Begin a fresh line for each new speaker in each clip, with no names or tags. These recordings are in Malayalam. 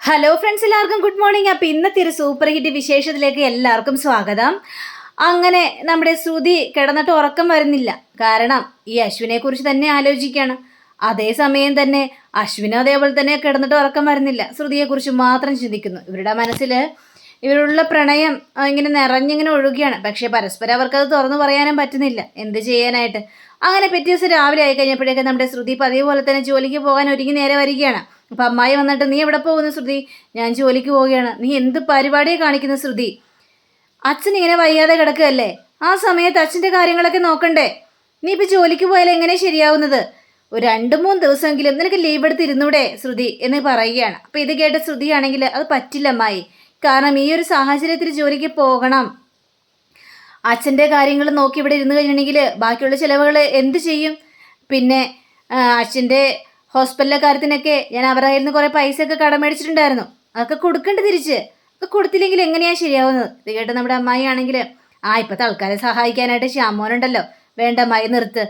ഹലോ ഫ്രണ്ട്സ് എല്ലാവർക്കും ഗുഡ് മോർണിംഗ് അപ്പം ഇന്നത്തെ ഒരു സൂപ്പർ ഹിറ്റ് വിശേഷത്തിലേക്ക് എല്ലാവർക്കും സ്വാഗതം. അങ്ങനെ നമ്മുടെ ശ്രുതി കിടന്നിട്ട് ഉറക്കം വരുന്നില്ല. കാരണം ഈ അശ്വിനെ കുറിച്ച് തന്നെ ആലോചിക്കുകയാണ് അതേസമയം തന്നെ അശ്വിനും അതേപോലെ തന്നെ കിടന്നിട്ട് ഉറക്കം വരുന്നില്ല. ശ്രുതിയെ കുറിച്ച് മാത്രം ചിന്തിക്കുന്നു. ഇവരുടെ മനസ്സിൽ ഇവരുള്ള പ്രണയം ഇങ്ങനെ നിറഞ്ഞിങ്ങനെ ഒഴുകുകയാണ് പക്ഷേ പരസ്പരം അവർക്കത് തുറന്നു പറയാനും പറ്റുന്നില്ല. എന്ത് ചെയ്യാനായിട്ട്? അങ്ങനെ പിറ്റേ ദിവസം രാവിലെ ആയി കഴിഞ്ഞപ്പോഴേക്കും നമ്മുടെ ശ്രുതി പതിവ് പോലെ തന്നെ ജോലിക്ക് പോകാൻ ഒരുങ്ങി നേരെ വരികയാണ്. അപ്പം അമ്മായി വന്നിട്ട് നീ എവിടെ പോകുന്നു ശ്രുതി? ഞാൻ ജോലിക്ക് പോവുകയാണ്. നീ എന്ത് പരിപാടിയെ കാണിക്കുന്നു ശ്രുതി? അച്ഛൻ ഇങ്ങനെ വയ്യാതെ കിടക്കുകയല്ലേ? ആ സമയത്ത് അച്ഛന്റെ കാര്യങ്ങളൊക്കെ നോക്കണ്ടേ? നീ ഇപ്പം ജോലിക്ക് പോയാൽ എങ്ങനെ ശരിയാവുന്നത്? ഒരു രണ്ട് മൂന്ന് ദിവസമെങ്കിലും നിനക്ക് ലീവ് എടുത്തിരുന്നൂടെ ശ്രുതി? എന്ന് പറയുകയാണ്. അപ്പം ഇത് കേട്ട ശ്രുതിയാണെങ്കിൽ അത് പറ്റില്ല അമ്മായി. കാരണം ഈ ഒരു സാഹചര്യത്തിൽ ജോലിക്ക് പോകണം. അച്ഛന്റെ കാര്യങ്ങൾ നോക്കി ഇവിടെ ഇരുന്ന് കഴിഞ്ഞിട്ടുണ്ടെങ്കിൽ ബാക്കിയുള്ള ചിലവുകൾ എന്ത് ചെയ്യും? പിന്നെ അച്ഛന്റെ ഹോസ്പിറ്റലിലെ കാര്യത്തിനൊക്കെ ഞാൻ അവരുടെ കയ്യിൽ നിന്ന് കുറേ പൈസയൊക്കെ കടം മേടിച്ചിട്ടുണ്ടായിരുന്നു അതൊക്കെ കൊടുക്കണ്ട തിരിച്ച്. അതൊക്കെ കൊടുത്തില്ലെങ്കിൽ എങ്ങനെയാ ശരിയാവുന്നത്? ഇത് കേട്ട് നമ്മുടെ അമ്മായി ആണെങ്കിൽ ആ ഇപ്പോഴത്തെ തൽക്കാലം സഹായിക്കാനായിട്ട് ശ്യാമോനുണ്ടല്ലോ. വേണ്ട അമ്മായി നിർത്ത്.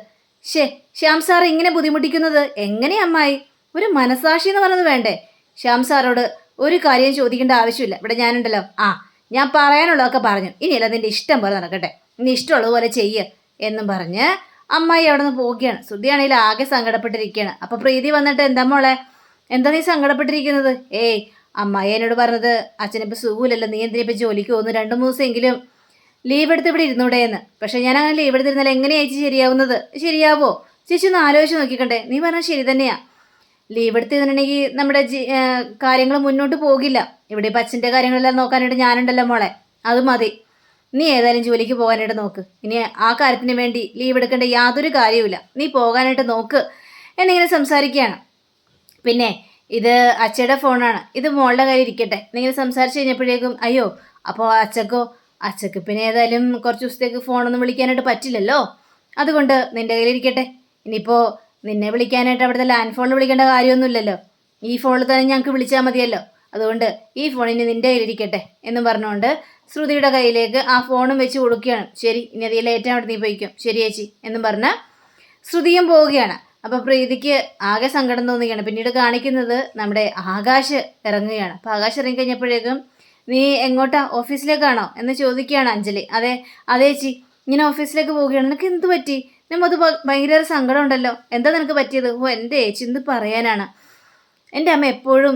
ഷേ ശ്യാം സാർ ഇങ്ങനെ ബുദ്ധിമുട്ടിക്കുന്നത് എങ്ങനെയാ അമ്മായി? ഒരു മനസാക്ഷി എന്ന് പറയുന്നത് വേണ്ടേ? ശ്യാം സാറോട് ഒരു കാര്യം ചോദിക്കേണ്ട ആവശ്യമില്ല. ഇവിടെ ഞാനുണ്ടല്ലോ. ആ ഞാൻ പറയാനുള്ളതൊക്കെ പറഞ്ഞു. ഇനിയല്ല നിന്റെ ഇഷ്ടം പോലെ നടക്കട്ടെ. നീ ഇഷ്ടമുള്ളതുപോലെ ചെയ്യ് എന്നും പറഞ്ഞ് അമ്മായി അവിടെ നിന്ന് പോവുകയാണ്. ശ്രുതിയാണെങ്കിൽ ആകെ സങ്കടപ്പെട്ടിരിക്കുകയാണ്. അപ്പൊ പ്രീതി വന്നിട്ട് എന്താ മോളെ? എന്താ നീ സങ്കടപ്പെട്ടിരിക്കുന്നത്? ഏയ് അമ്മായി എന്നോട് പറഞ്ഞത് അച്ഛനിപ്പോൾ സുഖമില്ലല്ലോ. നീ എന്തിനാ ഇപ്പം ജോലിക്ക് പോകുന്നു രണ്ട് മൂന്ന് ദിവസമെങ്കിലും ലീവ് എടുത്ത് ഇവിടെ ഇരുന്നൂടെ എന്ന്. പക്ഷെ ഞാൻ അങ്ങനെ ലീവ് എടുത്തിരുന്നാൽ എങ്ങനെയാ ചേച്ചി ശരിയാവുന്നത്? ശരിയാവോ? ചേച്ചി ഒന്ന് ആലോചിച്ച് നോക്കിക്കണ്ടേ. നീ പറഞ്ഞാൽ ശരി തന്നെയാ. ലീവ് എടുത്തിരുന്നുണ്ടെങ്കിൽ നമ്മുടെ കാര്യങ്ങൾ മുന്നോട്ട് പോകില്ല. ഇവിടെ ഇപ്പം അച്ഛന്റെ കാര്യങ്ങളെല്ലാം നോക്കാനായിട്ട് ഞാനുണ്ടല്ലോ മോളെ. അത് മതി. നീ ഏതായാലും ജോലിക്ക് പോകാനായിട്ട് നോക്ക്. ഇനി ആ കാര്യത്തിന് വേണ്ടി ലീവ് എടുക്കേണ്ട യാതൊരു കാര്യവുമില്ല. നീ പോകാനായിട്ട് നോക്ക്. എന്നിങ്ങനെ സംസാരിക്കുകയാണ്. പിന്നെ ഇത് അച്ഛയുടെ ഫോണാണ് ഇത് മോളുടെ കയ്യിൽ ഇരിക്കട്ടെ. നിങ്ങൾ സംസാരിച്ച് കഴിഞ്ഞപ്പോഴേക്കും അയ്യോ അപ്പോൾ അച്ഛക്കോ അച്ഛക്ക് പിന്നെ ഏതായാലും കുറച്ച് ദിവസത്തേക്ക് ഫോണൊന്നും വിളിക്കാനായിട്ട് പറ്റില്ലല്ലോ. അതുകൊണ്ട് നിന്റെ കയ്യിൽ ഇരിക്കട്ടെ. ഇനിയിപ്പോൾ നിന്നെ വിളിക്കാനായിട്ട് അവിടുത്തെ ലാൻഡ് ഫോണിൽ വിളിക്കേണ്ട കാര്യമൊന്നുമില്ലല്ലോ. ഈ ഫോണിൽ തന്നെ ഞങ്ങൾക്ക് വിളിച്ചാൽ മതിയല്ലോ. അതുകൊണ്ട് ഈ ഫോണിന് നിന്റെ കയ്യിലിരിക്കട്ടെ എന്നും പറഞ്ഞുകൊണ്ട് ശ്രുതിയുടെ കയ്യിലേക്ക് ആ ഫോണും വെച്ച് കൊടുക്കുകയാണ്. ശരി ഇനി അത് ഏറ്റവും അവിടെ നീ പോയിക്കും. ശരി ചേച്ചി. എന്നും പറഞ്ഞ് ശ്രുതിയും പോവുകയാണ്. അപ്പൊ പ്രീതിക്ക് ആകെ സങ്കടം തോന്നുകയാണ്. പിന്നീട് കാണിക്കുന്നത് നമ്മുടെ ആകാശ് ഇറങ്ങുകയാണ്. അപ്പൊ ആകാശ് ഇറങ്ങിക്കഴിഞ്ഞപ്പോഴേക്കും നീ എങ്ങോട്ടാ? ഓഫീസിലേക്കാണോ? എന്ന് ചോദിക്കുകയാണ് അഞ്ജലി. അതെ അതെ ചേച്ചി. ഇങ്ങനെ ഓഫീസിലേക്ക് പോവുകയാണ്. നിനക്ക് എന്ത് പറ്റി? നമ്മൾ അത് ഭയങ്കര സങ്കടം ഉണ്ടല്ലോ എന്താ നിനക്ക് പറ്റിയത്? ഓ എന്റെ ചേച്ചി എന്ത് പറയാനാണ്? എന്റെ അമ്മ എപ്പോഴും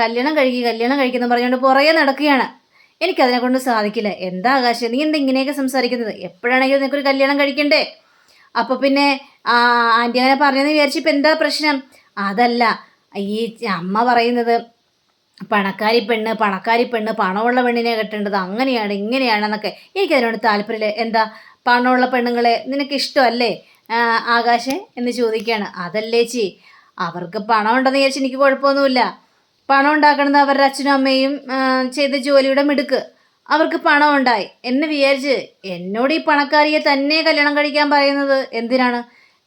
കല്യാണം കഴിക്കുക കല്യാണം കഴിക്കുന്നു പറഞ്ഞുകൊണ്ട് പുറകെ നടക്കുകയാണ്. എനിക്കതിനെ കൊണ്ട് സാധിക്കില്ല. എന്താ ആകാശം? നീ എന്താ ഇങ്ങനെയൊക്കെ സംസാരിക്കുന്നത്? എപ്പോഴാണെങ്കിലും നിനക്കൊരു കല്യാണം കഴിക്കണ്ടേ? അപ്പോൾ പിന്നെ ആന്റി അങ്ങനെ പറഞ്ഞെന്ന് വിചാരിച്ചു ഇപ്പം എന്താ പ്രശ്നം? അതല്ല ഈ അമ്മ പറയുന്നത് പണക്കാരി പെണ്ണ് പണക്കാരി പെണ്ണ് പണമുള്ള പെണ്ണിനെ കെട്ടേണ്ടത് അങ്ങനെയാണ് ഇങ്ങനെയാണെന്നൊക്കെ. എനിക്കതിനോട് താല്പര്യമില്ല. എന്താ പണമുള്ള പെണ്ണുങ്ങളെ നിനക്ക് ഇഷ്ടമല്ലേ ആകാശേ എന്ന് ചോദിക്കുകയാണ് അതല്ലേ ചി അവർക്ക് പണം ഉണ്ടെന്ന് വിചാരിച്ച് എനിക്ക് കുഴപ്പമൊന്നുമില്ല. പണം ഉണ്ടാക്കണത് അവരുടെ അച്ഛനും അമ്മയും ചെയ്ത ജോലിയുടെ മിടുക്ക്. അവർക്ക് പണം ഉണ്ടായി. എന്ന് വിചാരിച്ച് എന്നോട് ഈ പണക്കാരിയെ തന്നെ കല്യാണം കഴിക്കാൻ പറയുന്നത് എന്തിനാണ്?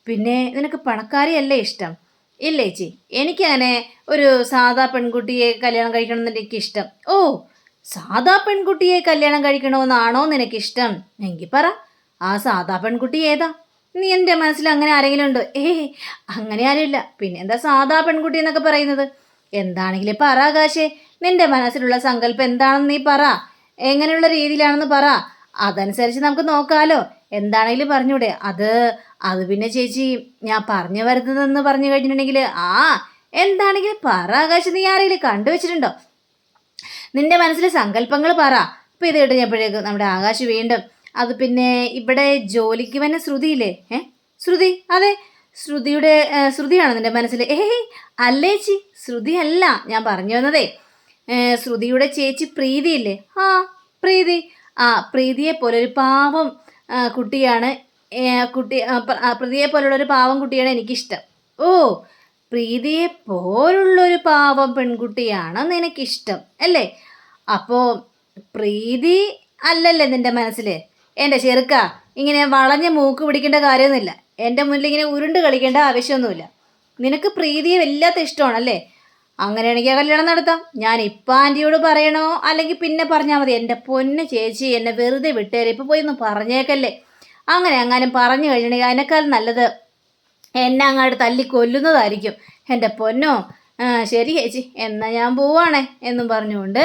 പിന്നെ നിനക്ക് പണക്കാരിയല്ലേ ഇഷ്ടം? ഇല്ല ചേച്ചി? എനിക്കങ്ങനെ ഒരു സാധാ പെൺകുട്ടിയെ കല്യാണം കഴിക്കണം എന്ന് എനിക്ക് ഇഷ്ടം ഓ സാധാ പെൺകുട്ടിയെ കല്യാണം കഴിക്കണമെന്നാണോ നിനക്കിഷ്ടം? എങ്കിൽ പറ. ആ സാധാ പെൺകുട്ടി ഏതാ? നീ എന്റെ മനസ്സിൽ അങ്ങനെ ആരെങ്കിലും ഉണ്ടോ? ഏ അങ്ങനെ ആരുമില്ല പിന്നെ എന്താ സാധാ പെൺകുട്ടി എന്നൊക്കെ പറയുന്നത്? എന്താണെങ്കിലും പറ ആകാശേ നിന്റെ മനസ്സിലുള്ള സങ്കല്പം എന്താണെന്ന് നീ പറ. എങ്ങനെയുള്ള രീതിയിലാണെന്ന് പറ. അതനുസരിച്ച് നമുക്ക് നോക്കാലോ. എന്താണെങ്കിലും പറഞ്ഞൂടെ. അത് അത് പിന്നെ ചേച്ചി ഞാൻ പറഞ്ഞു വരുന്നതെന്ന് പറഞ്ഞു കഴിഞ്ഞിട്ടുണ്ടെങ്കിൽ ആ എന്താണെങ്കിലും പറ ആകാശം നീ ആരെങ്കിലും കണ്ടുവച്ചിട്ടുണ്ടോ? നിന്റെ മനസ്സിലെ സങ്കല്പങ്ങൾ പറ. ഇപ്പം ഇത് കഴിഞ്ഞപ്പോഴേക്കും നമ്മുടെ ആകാശ് വീണ്ടും അത് പിന്നെ ഇവിടെ ജോലിക്ക് വന്ന ശ്രുതിയില്ലേ? ഏ? ശ്രുതി അതെ. ശ്രുതിയുടെ ശ്രുതിയാണ് നിന്റെ മനസ്സിൽ ഏയ് അല്ലേ ചി? ശ്രുതി അല്ല ഞാൻ പറഞ്ഞു വന്നതേ. ശ്രുതിയുടെ ചേച്ചി പ്രീതിയില്ലേ? ആ പ്രീതി. ആ പ്രീതിയെ പോലെ ഒരു പാവം കുട്ടിയാണ് കുട്ടി പ്രീതിയെ പോലുള്ള ഒരു പാവം കുട്ടിയാണ് എനിക്കിഷ്ടം. ഓ പ്രീതിയെ പോലുള്ളൊരു പാവം പെൺകുട്ടിയാണ് നിനക്കിഷ്ടം അല്ലേ? അപ്പോൾ പ്രീതി അല്ലല്ലേ നിന്റെ മനസ്സിൽ എന്റെ ചെറുക്ക ഇങ്ങനെ വളഞ്ഞ മൂക്ക് പിടിക്കേണ്ട കാര്യമൊന്നുമില്ല. എന്റെ മുന്നിൽ ഇങ്ങനെ ഉരുണ്ട് കളിക്കേണ്ട ആവശ്യമൊന്നുമില്ല. നിനക്ക് പ്രീതിയെ വല്ലാത്ത ഇഷ്ടമാണല്ലേ? അങ്ങനെയാണെങ്കിൽ കല്യാണം നടത്താം. ഞാൻ ഇപ്പം ആന്റിയോട് പറയണോ? അല്ലെങ്കിൽ പിന്നെ പറഞ്ഞാൽ മതി. എന്റെ പൊന്ന് ചേച്ചി എന്നെ വെറുതെ വിട്ടേരെ. ഇപ്പോൾ പോയി ഒന്ന് പറഞ്ഞേക്കല്ലേ. അങ്ങനെ അങ്ങാനും പറഞ്ഞു കഴിഞ്ഞിട്ടുണ്ടെങ്കിൽ അതിനേക്കാൾ നല്ലത് എന്നെ അങ്ങോട്ട് തല്ലി കൊല്ലുന്നതായിരിക്കും. എന്റെ പൊന്നോ ശരി ചേച്ചി എന്നാൽ ഞാൻ പോവാണേ എന്നും പറഞ്ഞുകൊണ്ട്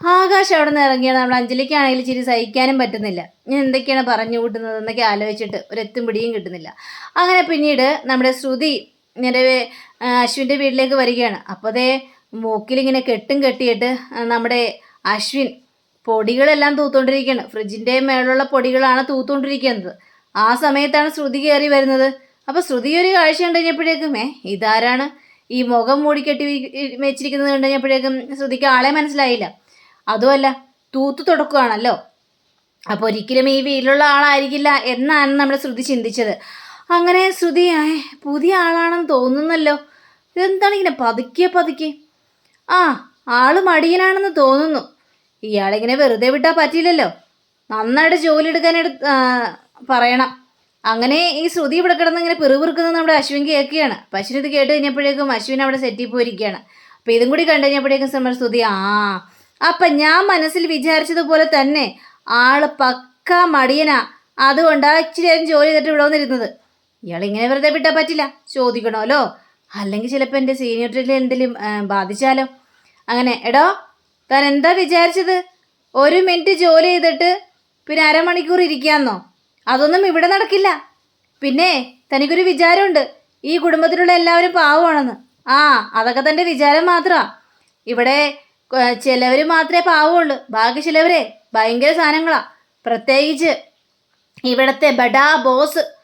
ആകാശം അവിടെ നിന്ന് ഇറങ്ങിയാണ് നമ്മൾ അഞ്ജലിക്കാണെങ്കിൽ ഇച്ചിരി സഹിക്കാനും പറ്റുന്നില്ല. ഞാൻ എന്തൊക്കെയാണ് പറഞ്ഞു കൂട്ടുന്നത് എന്നൊക്കെ ആലോചിച്ചിട്ട് ഒരു എത്തും പിടിയും കിട്ടുന്നില്ല. അങ്ങനെ പിന്നീട് നമ്മുടെ ശ്രുതി നേരെ അശ്വിന്റെ വീട്ടിലേക്ക് വരികയാണ്. അപ്പോൾ അതേ മൂക്കിലിങ്ങനെ കെട്ടും കെട്ടിയിട്ട് നമ്മുടെ അശ്വിൻ പൊടികളെല്ലാം തൂത്തുകൊണ്ടിരിക്കുകയാണ്. ഫ്രിഡ്ജിന്റെ മേലുള്ള പൊടികളാണ് തൂത്തുകൊണ്ടിരിക്കുന്നത്. ആ സമയത്താണ് ശ്രുതി കയറി വരുന്നത്. അപ്പോൾ ശ്രുതി ഒരു കാഴ്ച കണ്ടു കഴിഞ്ഞപ്പോഴേക്കും ഏ ഇതാരാണ്? ഈ മുഖം മൂടിക്കെട്ടി വെച്ചിരിക്കുന്നത് കണ്ടു കഴിഞ്ഞപ്പോഴേക്കും ശ്രുതിക്ക് ആളെ മനസ്സിലായില്ല. അതുമല്ല തൂത്തു തുടക്കുകയാണല്ലോ അപ്പോൾ ഒരിക്കലും ഈ വീട്ടിലുള്ള ആളായിരിക്കില്ല എന്നാണ് നമ്മൾ ശ്രുതി ചിന്തിച്ചത്. അങ്ങനെ ശ്രുതി പുതിയ ആളാണെന്ന് തോന്നുന്നല്ലോ. ഇതെന്താണ് ഇങ്ങനെ പതുക്കിയ പതുക്കെ? ആ ആൾ മടിയനാണെന്ന് തോന്നുന്നു. ഇയാളിങ്ങനെ വെറുതെ വിട്ടാൽ പറ്റില്ലല്ലോ നന്നായിട്ട് ജോലി എടുക്കാനെടു ആ, പറയണം. അങ്ങനെ ഈ ശ്രുതി ഇവിടെ കിടന്ന് ഇങ്ങനെ പിറുപിറുക്കുന്നത് നമ്മുടെ അശ്വിൻ കേൾക്കുകയാണ്. അപ്പം അശ്വിൻ ഇത് കേട്ട് കഴിഞ്ഞപ്പോഴേക്കും അശ്വിൻ അവിടെ സെറ്റിൽ പോയിരിക്കുകയാണ്. അപ്പം ഇതും കൂടി കണ്ടു കഴിഞ്ഞപ്പോഴേക്കും നമ്മുടെ ശ്രുതി ആ അപ്പം ഞാൻ മനസ്സിൽ വിചാരിച്ചതുപോലെ തന്നെ ആൾ പക്ക മടിയനാ. അതുകൊണ്ടാ ഇച്ചിരി നേരം ജോലി ചെയ്തിട്ട് ഇവിടെ വന്നിരുന്നത്. ഇയാളിങ്ങനെ വെറുതെ വിട്ടാൽ പറ്റില്ല. ചോദിക്കണമല്ലോ. അല്ലെങ്കിൽ ചിലപ്പോൾ എന്റെ സീനിയോറിറ്റിയിൽ എന്തെങ്കിലും ബാധിച്ചാലോ? അങ്ങനെ എടോ താൻ എന്താ വിചാരിച്ചത്? ഒരു മിനിറ്റ് ജോലി ചെയ്തിട്ട് പിന്നെ അരമണിക്കൂർ ഇരിക്കാന്നോ? അതൊന്നും ഇവിടെ നടക്കില്ല. പിന്നെ തനിക്കൊരു വിചാരമുണ്ട്. ഈ കുടുംബത്തിലുള്ള എല്ലാവരും പാവമാണെന്ന്. ആ അതൊക്കെ തന്റെ വിചാരം മാത്രമാണ് ഇവിടെ ചിലവർ മാത്രമേ പാവമുള്ളൂ. ബാക്കി ചിലവരെ ഭയങ്കര സാധനങ്ങളാ. പ്രത്യേകിച്ച് ഇവിടത്തെ ബഡാ ബോസ്.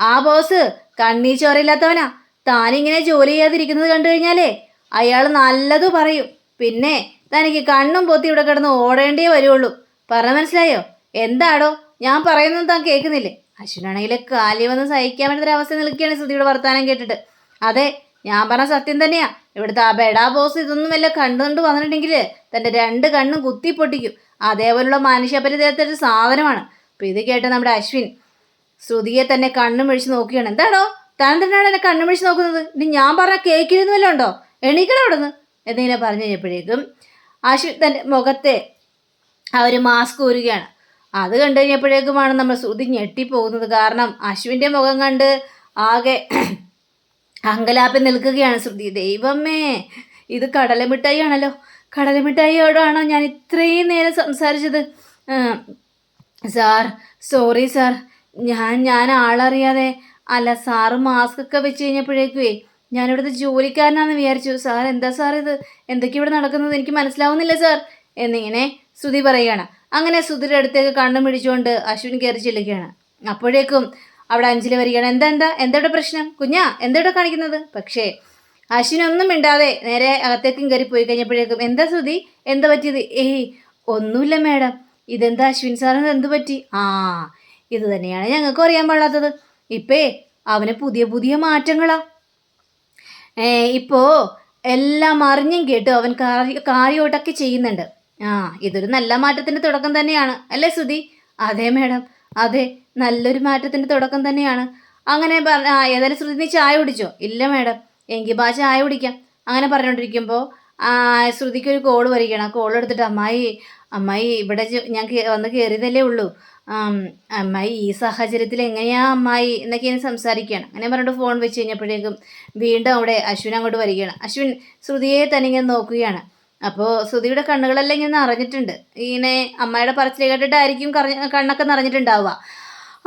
ആ ബോസ് കണ്ണീ ചോരയില്ലാത്തവനാ. താനിങ്ങനെ ജോലി ചെയ്യാതിരിക്കുന്നത് കണ്ടു കഴിഞ്ഞാലേ അയാൾ നല്ലതു പറയും. പിന്നെ തനിക്ക് കണ്ണും പൊത്തി ഇവിടെ കിടന്ന് ഓടേണ്ടേ വരുള്ളൂ. പറഞ്ഞ മനസ്സിലായോ? എന്താടോ? ഞാൻ പറയുന്നത് താൻ കേൾക്കുന്നില്ലേ? അശ്വിനാണെങ്കിൽ കാലി വന്ന് സഹിക്കാൻ പറ്റുന്ന നിൽക്കുകയാണ് ശ്രുതിയുടെ വർത്തമാനം കേട്ടിട്ട്. അതെ ഞാൻ പറഞ്ഞ സത്യം തന്നെയാ. ഇവിടുത്തെ ആ ബെഡാ ബോസ് ഇതൊന്നും വല്ല കണ്ടുകൊണ്ട് വന്നിട്ടുണ്ടെങ്കിൽ തന്റെ രണ്ട് കണ്ണും കുത്തി പൊട്ടിക്കും. അതേപോലുള്ള മനുഷ്യപരിതയത്തൊരു സാധനമാണ്. അപ്പം ഇത് കേട്ട നമ്മുടെ അശ്വിൻ ശ്രുതിയെ തന്നെ കണ്ണും മിഴിച്ച് നോക്കിയാണ് എന്താണോ താൻ തന്നെയാണ് എന്നെ കണ്ണും മിഴിച്ച് നോക്കുന്നത്? ഇനി ഞാൻ പറഞ്ഞ കേക്കിരുന്ന് വല്ലതും ഉണ്ടോ? എണീക്കണം അവിടെ നിന്ന് എന്തെങ്കിലും പറഞ്ഞു കഴിഞ്ഞപ്പോഴേക്കും അശ്വിൻ തന്റെ മുഖത്തെ ആ ഒരു മാസ്ക് ഊരുകയാണ്. അത് കണ്ടു കഴിഞ്ഞപ്പോഴേക്കുമാണ് നമ്മൾ ശ്രുതി ഞെട്ടിപ്പോകുന്നത്. കാരണം അശ്വിന്റെ മുഖം കണ്ട് ആകെ അങ്കലാപ്പി നിൽക്കുകയാണ് ശ്രുതി. ദൈവമേ ഇത് കടലമിഠായി ആണല്ലോ കടലമിഠായിയോടാണോ ഞാൻ ഇത്രയും നേരം സംസാരിച്ചത്. Sir sorry sir. ഞാൻ ഞാൻ ആളറിയാതെ അല്ല സാറ് മാസ്ക് ഒക്കെ വെച്ച് കഴിഞ്ഞപ്പോഴേക്കുവേ ഞാനിവിടുത്തെ ജോലിക്കാരനാണെന്ന് വിചാരിച്ചു. സാർ എന്താ സാർ ഇത്? എന്തൊക്കെ ഇവിടെ നടക്കുന്നത്? എനിക്ക് മനസ്സിലാവുന്നില്ല സാർ. എന്നിങ്ങനെ ശ്രുതി പറയുകയാണ്. അങ്ങനെ ശ്രുതിയുടെ അടുത്തേക്ക് കണ്ണും പിടിച്ചുകൊണ്ട് അശ്വിൻ കയറി ചെല്ലുകയാണ്. അപ്പോഴേക്കും അവിടെ അഞ്ചിൽ വരികയാണ് എന്താ എന്താ? എന്താ ഇവിടെ പ്രശ്നം? കുഞ്ഞാ എന്താ കാണിക്കുന്നത്? പക്ഷേ അശ്വിനൊന്നും മിണ്ടാതെ നേരെ അകത്തേക്കും കയറി പോയി കഴിഞ്ഞപ്പോഴേക്കും എന്താ ശ്രുതി? എന്താ പറ്റിയത്? ഏയ് ഒന്നുമില്ല മാഡം. ഇതെന്താ അശ്വിൻ സാറിന് എന്ത് പറ്റി? ആ ഇത് തന്നെയാണ് ഞങ്ങൾക്ക് അറിയാൻ പാടാത്തത് ഇപ്പേ അവന് പുതിയ പുതിയ മാറ്റങ്ങളാ. ഏ ഇപ്പോ എല്ലാം അറിഞ്ഞും കേട്ടും അവൻ കാര്യ കാര്യമായിട്ടൊക്കെ ചെയ്യുന്നുണ്ട്. ആ ഇതൊരു നല്ല മാറ്റത്തിന്റെ തുടക്കം തന്നെയാണ്. അല്ലേ ശ്രുതി? അതെ മേഡം അതെ. നല്ലൊരു മാറ്റത്തിന്റെ തുടക്കം തന്നെയാണ്. അങ്ങനെ പറഞ്ഞ ആ ഏതായാലും ശ്രുതി നീ ചായ കുടിച്ചോ? ഇല്ല മാഡം. എങ്കിൽ ബാ ചായ കുടിക്കാം. അങ്ങനെ പറഞ്ഞുകൊണ്ടിരിക്കുമ്പോൾ ശ്രുതിക്ക് ഒരു കോൾ വരികയാണ്. ആ കോൾ എടുത്തിട്ട് അമ്മായി അമ്മായി ഇവിടെ ഞാൻ വന്ന് കയറിയതല്ലേ ഉള്ളൂ. അമ്മായി ഈ സാഹചര്യത്തിൽ എങ്ങനെയാ അമ്മായി എന്നൊക്കെ ഞാൻ സംസാരിക്കുകയാണ്. അങ്ങനെ പറഞ്ഞിട്ട് ഫോൺ വെച്ച് കഴിഞ്ഞപ്പോഴേക്കും വീണ്ടും അവിടെ അശ്വിൻ അങ്ങോട്ട് വരികയാണ്. അശ്വിൻ ശ്രുതിയെ തന്നെ ഇങ്ങനെ നോക്കുകയാണ്. അപ്പോൾ ശ്രുതിയുടെ കണ്ണുകളെല്ലാം ഇങ്ങനെ നിറഞ്ഞിട്ടുണ്ട്. ഇങ്ങനെ അമ്മയുടെ പറച്ചിൽ കേട്ടിട്ടായിരിക്കും കറ- കണ്ണൊക്കെ നിറഞ്ഞിട്ടുണ്ടാവുക.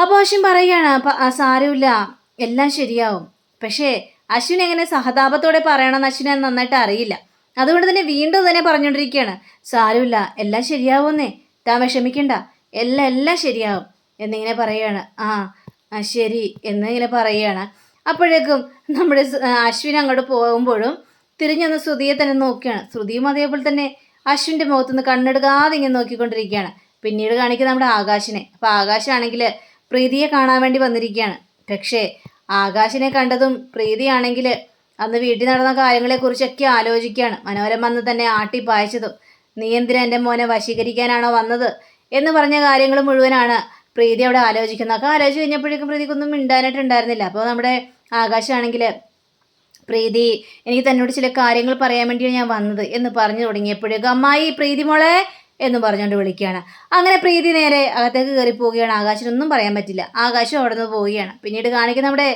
അപ്പോൾ അശ്വിൻ പറയുകയാണ് അപ്പം സാരമില്ല. എല്ലാം ശരിയാവും. പക്ഷേ അശ്വിൻ എങ്ങനെ സഹതാപത്തോടെ പറയണമെന്ന് അശ്വിനെ നന്നായിട്ട് അറിയില്ല. അതുകൊണ്ട് തന്നെ വീണ്ടും തന്നെ പറഞ്ഞുകൊണ്ടിരിക്കുകയാണ്. സാരമില്ല എല്ലാം ശരിയാവുമെന്നേ. താൻ വിഷമിക്കണ്ട. എല്ലാം എല്ലാം ശരിയാവും. എന്നിങ്ങനെ പറയുകയാണ്. ആ ശരി. എന്നിങ്ങനെ പറയുകയാണ്. അപ്പോഴേക്കും നമ്മുടെ അശ്വിൻ അങ്ങോട്ട് പോകുമ്പോഴും തിരിഞ്ഞൊന്ന് ശ്രുതിയെ തന്നെ നോക്കുകയാണ്. ശ്രുതിയും അതേപോലെ തന്നെ അശ്വിന്റെ മുഖത്തുനിന്ന് കണ്ണെടുക്കാതെ ഇങ്ങനെ നോക്കിക്കൊണ്ടിരിക്കുകയാണ്. പിന്നീട് കാണിക്കുന്ന നമ്മുടെ ആകാശിനെ. അപ്പോൾ ആകാശാണെങ്കിൽ പ്രീതിയെ കാണാൻ വേണ്ടി വന്നിരിക്കുകയാണ്. പക്ഷേ ആകാശിനെ കണ്ടതും പ്രീതിയാണെങ്കിൽ അന്ന് വീട്ടിൽ നടന്ന കാര്യങ്ങളെക്കുറിച്ചൊക്കെ ആലോചിക്കുകയാണ്. മനോരമ അന്ന് തന്നെ ആട്ടി പായച്ചതും നീ എന്തിനാ എന്റെ മോനെ വശീകരിക്കാനാണോ വന്നത്? എന്ന് പറഞ്ഞ കാര്യങ്ങൾ മുഴുവനാണ് പ്രീതി അവിടെ ആലോചിക്കുന്നത്. ഒക്കെ ആലോചിച്ച് കഴിഞ്ഞപ്പോഴേക്കും പ്രീതിക്കൊന്നും മിണ്ടാനായിട്ടുണ്ടായിരുന്നില്ല. അപ്പോൾ നമ്മുടെ ആകാശമാണെങ്കിൽ പ്രീതി എനിക്ക് തന്നോട് ചില കാര്യങ്ങൾ പറയാൻ വേണ്ടിയാണ് ഞാൻ വന്നത് എന്ന് പറഞ്ഞു തുടങ്ങിയപ്പോഴേക്കും അമ്മായി പ്രീതി മോളെ എന്ന് പറഞ്ഞുകൊണ്ട് വിളിക്കുകയാണ്. അങ്ങനെ പ്രീതി നേരെ അകത്തേക്ക് കയറി പോവുകയാണ് ആകാശിനൊന്നും പറയാൻ പറ്റില്ല. ആകാശം അവിടെ നിന്ന് പോവുകയാണ്. പിന്നീട് കാണിക്കുന്ന നമ്മുടെ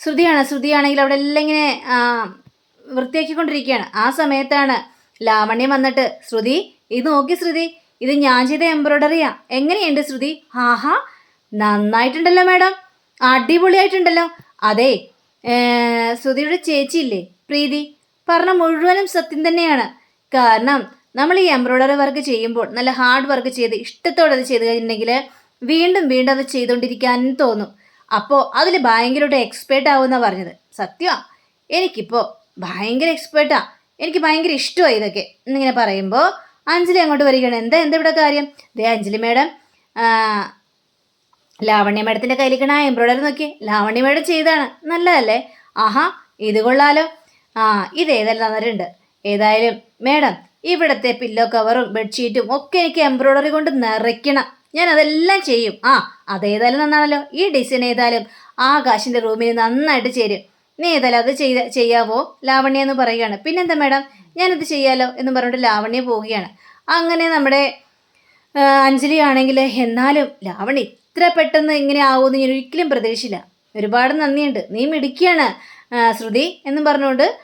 ശ്രുതിയാണ്. ശ്രുതിയാണെങ്കിൽ അവിടെ എല്ലാം ഇങ്ങനെ വൃത്തിയാക്കിക്കൊണ്ടിരിക്കുകയാണ്. ആ സമയത്താണ് ലാവണ്യം വന്നിട്ട് ശ്രുതി ഇത് നോക്കി ശ്രുതി. ഇത് ഞാൻ ചെയ്ത എംബ്രോയ്ഡറിയാ. എങ്ങനെയുണ്ട് ശ്രുതി? ആഹാ നന്നായിട്ടുണ്ടല്ലോ മാഡം. അടിപൊളിയായിട്ടുണ്ടല്ലോ. അതെ ശ്രുതിയുടെ ചേച്ചിയില്ലേ പ്രീതി. പറഞ്ഞ മുഴുവനും സത്യം തന്നെയാണ്. കാരണം നമ്മൾ ഈ എംബ്രോയ്ഡറി വർക്ക് ചെയ്യുമ്പോൾ നല്ല ഹാർഡ് വർക്ക് ചെയ്ത് ഇഷ്ടത്തോടെ അത് ചെയ്ത് കഴിഞ്ഞിട്ടുണ്ടെങ്കിൽ വീണ്ടും വീണ്ടും അത് ചെയ്തുകൊണ്ടിരിക്കാൻ തോന്നും. അപ്പോൾ അതിൽ ഭയങ്കരമായിട്ട് എക്സ്പേർട്ട് ആവുമെന്നാണ് പറഞ്ഞത്. സത്യമാ എനിക്കിപ്പോൾ ഭയങ്കര എക്സ്പേർട്ടാ എനിക്ക് ഭയങ്കര ഇഷ്ടമായി ഇതൊക്കെ. എന്നിങ്ങനെ പറയുമ്പോൾ അഞ്ജലി അങ്ങോട്ട് വരികയാണ്. എന്താ എന്താ ഇവിടെ കാര്യം? ദേ അഞ്ജലി മേഡം ലാവണ്യ മേഡത്തിന്റെ കയ്യിലിരിക്കണ ആ എംബ്രോയ്ഡറി നോക്കി ലാവണ്യ മേഡം ചെയ്താണ് നല്ലതല്ലേ? ആഹാ ഇത് കൊള്ളാലോ. ആ ഇത് ഏതെല്ലാം തന്നിട്ടുണ്ട് ഏതായാലും മേഡം ഇവിടുത്തെ പില്ലോ കവറും ബെഡ്ഷീറ്റും ഒക്കെ എനിക്ക് എംബ്രോയ്ഡറി കൊണ്ട് നിറയ്ക്കണം. ഞാൻ അതെല്ലാം ചെയ്യും. ആ അതേതായാലും നന്നാണല്ലോ. ഈ ഡിസൈൻ ഏതായാലും ആകാശിന്റെ റൂമിൽ നന്നായിട്ട് ചേരും. നീ ഏതായാലും അത് ചെയ്ത ചെയ്യാവോ? ലാവണ്യ എന്ന് പറയുകയാണ്. പിന്നെന്താ മേഡം ഞാനത് ചെയ്യാലോ എന്ന് പറഞ്ഞിട്ട് ലാവണ്യ പോവുകയാണ്. അങ്ങനെ നമ്മുടെ അഞ്ജലി ആണെങ്കിൽ എന്നാലും ലാവണി ഇത്ര പെട്ടെന്ന് ഇങ്ങനെ ആവുമെന്ന് ഞാൻ ഒരിക്കലും പ്രതീക്ഷിച്ചില്ല. ഒരുപാട് നന്ദിയുണ്ട്. നീ മിടിക്കുകയാണ് ശ്രുതി എന്നും പറഞ്ഞുകൊണ്ട്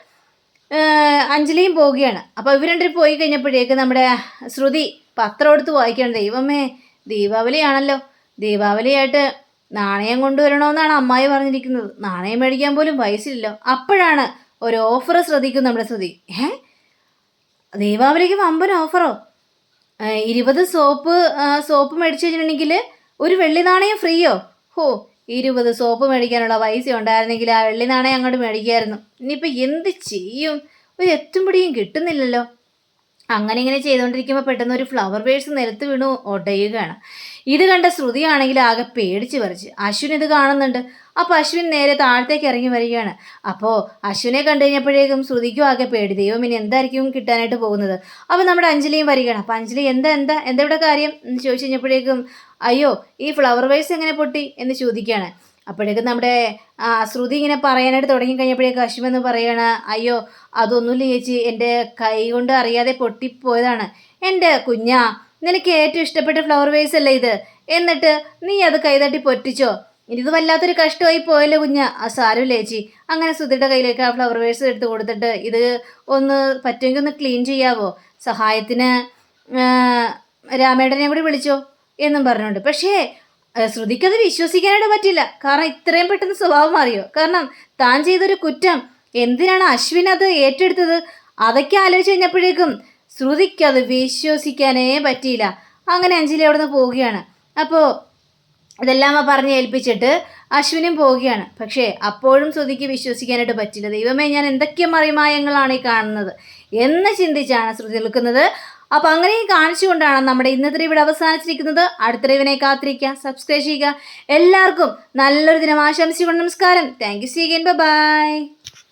അഞ്ജലിയും പോവുകയാണ്. അപ്പോൾ ഇവർ രണ്ടും പോയി കഴിഞ്ഞപ്പോഴേക്ക് നമ്മുടെ ശ്രുതി പത്രം എടുത്ത് വായിക്കുകയാണ്. ദൈവമേ ദീപാവലിയാണല്ലോ. ദീപാവലിയായിട്ട് നാണയം കൊണ്ടുവരണമെന്നാണ് അമ്മായി പറഞ്ഞിരിക്കുന്നത്. നാണയം മേടിക്കാൻ പോലും വയസ്സില്ലല്ലോ. അപ്പോഴാണ് ഒരു ഓഫർ ശ്രദ്ധിക്കും നമ്മുടെ ശ്രുതി. ഏ? ദീപാവലിക്ക് വമ്പൻ ഓഫറോ? ഇരുപത് സോപ്പ് സോപ്പ് മേടിച്ചു കഴിഞ്ഞിട്ടുണ്ടെങ്കിൽ ഒരു വെള്ളി നാണയം ഫ്രീയോ? ഹോ ഇരുപത് സോപ്പ് മേടിക്കാനുള്ള പൈസ ഉണ്ടായിരുന്നെങ്കിൽ ആ വെള്ളി നാണയം അങ്ങോട്ട് മേടിക്കായിരുന്നു ഇനിയിപ്പോൾ എന്ത് ചെയ്യും? ഒരു എത്തും പിടിയും കിട്ടുന്നില്ലല്ലോ. അങ്ങനെ ഇങ്ങനെ ചെയ്തുകൊണ്ടിരിക്കുമ്പോൾ പെട്ടെന്ന് ഒരു ഫ്ലവർ വേഴ്സ് നിലത്ത് വീണു ഒടയുകയാണ് ഇത് കണ്ട ശ്രുതിയാണെങ്കിൽ ആകെ പേടിച്ച് പറിച്ച് അശ്വിൻ ഇത് കാണുന്നുണ്ട്. അപ്പോൾ അശ്വിൻ നേരെ താഴത്തേക്ക് ഇറങ്ങി വരികയാണ്. അപ്പോൾ അശ്വിനെ കണ്ടു കഴിഞ്ഞപ്പോഴേക്കും ശ്രുതിക്കും ആകെ പേടി. ദൈവം ഇനി എന്തായിരിക്കും കിട്ടാനായിട്ട് പോകുന്നത്? അപ്പോൾ നമ്മുടെ അഞ്ജലിയും വരികയാണ്. അപ്പോൾ അഞ്ജലി എന്താ എന്താ എന്താ ഇവിടെ കാര്യം? എന്ന് ചോദിച്ചു കഴിഞ്ഞപ്പോഴേക്കും അയ്യോ ഈ ഫ്ലവർ വൈസ് എങ്ങനെ പൊട്ടി? എന്ന് ചോദിക്കുകയാണ്. അപ്പോഴേക്കും നമ്മുടെ ശ്രുതി ഇങ്ങനെ പറയാനായിട്ട് തുടങ്ങി കഴിഞ്ഞപ്പോഴേക്കും അശ്വിൻ എന്ന് പറയുകയാണ് അയ്യോ അതൊന്നുമില്ല ചേച്ചി. എന്റെ കൈ കൊണ്ട് അറിയാതെ പൊട്ടിപ്പോയതാണ്. എന്റെ കുഞ്ഞാ നിനക്ക് ഏറ്റവും ഇഷ്ടപ്പെട്ട ഫ്ലവർ വേസ് അല്ലേ ഇത്? എന്നിട്ട് നീ അത് കൈതട്ടി പൊറ്റിച്ചോ? ഇത് വല്ലാത്തൊരു കഷ്ടമായി പോയല്ലോ കുഞ്ഞ? ആ സാരമില്ല ചേച്ചി? അങ്ങനെ സുധിയുടെ കയ്യിലേക്ക് ആ ഫ്ലവർ വേസ് എടുത്ത് കൊടുത്തിട്ട് ഇത് ഒന്ന് പറ്റുമെങ്കിൽ ഒന്ന് ക്ലീൻ ചെയ്യാവോ? സഹായത്തിന് രാമേടനെ കൂടി വിളിച്ചോ? എന്നും പറഞ്ഞുകൊണ്ട്. പക്ഷേ ശ്രുതിക്കത് വിശ്വസിക്കാനായിട്ട് പറ്റില്ല. കാരണം ഇത്രയും പെട്ടെന്ന് സ്വഭാവം അറിയോ കാരണം താൻ ചെയ്തൊരു കുറ്റം. എന്തിനാണ് അശ്വിൻ അത് ഏറ്റെടുത്തത്? അതൊക്കെ ആലോചിച്ച് കഴിഞ്ഞപ്പോഴേക്കും ശ്രുതിക്കത് വിശ്വസിക്കാനേ പറ്റിയില്ല. അങ്ങനെ അഞ്ജലി അവിടെ നിന്ന് പോവുകയാണ്. അപ്പോൾ ഇതെല്ലാം പറഞ്ഞ് ഏൽപ്പിച്ചിട്ട് അശ്വിനും പോവുകയാണ്. പക്ഷേ അപ്പോഴും ശ്രുതിക്ക് വിശ്വസിക്കാനായിട്ട് പറ്റില്ല. ദൈവമേ ഞാൻ എന്തൊക്കെ മറിമായങ്ങളാണ് ഈ കാണുന്നത്? എന്ന് ചിന്തിച്ചാണ് ശ്രുതി നിൽക്കുന്നത്. അപ്പോൾ ഈ കാണിച്ചുകൊണ്ടാണ് നമ്മുടെ ഇന്നത്തെ ഇവിടെ അവസാനിച്ചിരിക്കുന്നത്. അടുത്ത റിവിനെ കാത്തിരിക്കുക സബ്സ്ക്രൈബ് ചെയ്യുക. എല്ലാവർക്കും നല്ലൊരു ദിനം ആശംസിച്ചുകൊണ്ട് നമസ്കാരം. Thank you സീഗൻ by